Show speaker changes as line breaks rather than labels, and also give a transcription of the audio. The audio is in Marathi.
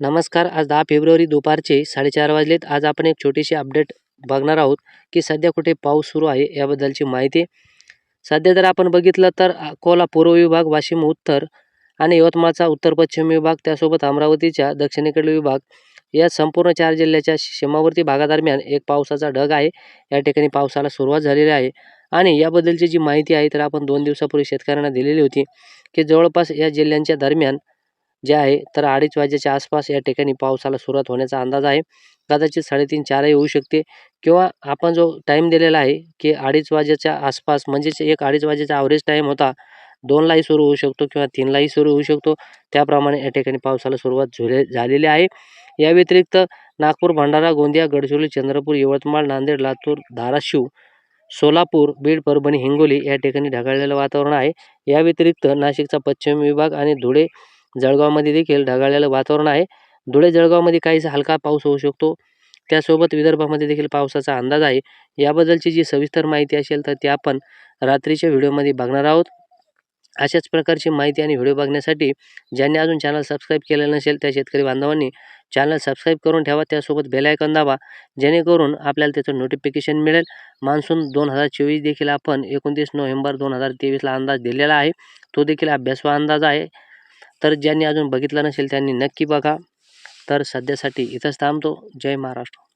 नमस्कार आज दहा फेब्रुवारी दुपारचे साडेचार वाजलेत. आज आपण एक छोटीशी अपडेट बघणार आहोत की सध्या कुठे पाऊस सुरू आहे याबद्दलची माहिती. सध्या जर आपण बघितलं तर अकोला पूर्व विभाग वाशिम उत्तर आणि यवतमाळचा उत्तर पश्चिम विभाग त्यासोबत अमरावतीच्या दक्षिणेकडील विभाग या संपूर्ण चार जिल्ह्याच्या सीमावर्ती भागादरम्यान एक पावसाचा ढग आहे. या ठिकाणी पावसाला सुरुवात झालेली आहे आणि याबद्दलची जी माहिती आहे तर आपण दोन दिवसापूर्वी शेतकऱ्यांना दिलेली होती की जवळपास या जिल्ह्यांच्या दरम्यान जे आहे तर अडीच वाजेच्या आसपास या ठिकाणी पावसाला सुरुवात होण्याचा अंदाज आहे. कदाचित साडेतीन चारही होऊ शकते. किंवा आपण जो टाईम दिलेला आहे की अडीच वाजेच्या आसपास म्हणजेच एक अडीच वाजेचा ॲव्हरेज टाईम होता दोनलाही सुरू होऊ शकतो किंवा तीनलाही सुरू होऊ शकतो. त्याप्रमाणे या ठिकाणी पावसाला सुरुवात झुले झालेली आहे. या व्यतिरिक्त नागपूर भंडारा गोंदिया गडचिरोली चंद्रपूर यवतमाळ नांदेड लातूर धाराशिव सोलापूर बीड परभणी हिंगोली या ठिकाणी ढगाळलेलं वातावरण आहे. या व्यतिरिक्त नाशिकचा पश्चिम विभाग आणि धुळे जळगावमध्ये देखील ढगाळलेलं वातावरण आहे. धुळे जळगावमध्ये काहीसा हलका पाऊस होऊ शकतो. त्यासोबत विदर्भामध्ये देखील पावसाचा अंदाज आहे. याबद्दलची जी सविस्तर माहिती असेल तर ती आपण रात्रीच्या व्हिडिओमध्ये बघणार आहोत. अशाच प्रकारची माहिती आणि व्हिडिओ बघण्यासाठी ज्यांनी अजून चॅनल सबस्क्राईब केलेलं नसेल त्या शेतकरी बांधवांनी चॅनल सबस्क्राईब करून ठेवा. त्यासोबत बेलायकन दाबा जेणेकरून आपल्याला त्याचं नोटिफिकेशन मिळेल. मान्सून दोन हजार चोवीस देखील आपण एकोणतीस नोव्हेंबर दोन हजार तेवीसला अंदाज दिलेला आहे. तो देखील अभ्यासवा अंदाज आहे. तर ज्यांनी अजून बघितलं नसेल त्यांनी नक्की बघा. तर सध्यासाठी इथंच थांबतो. जय महाराष्ट्र.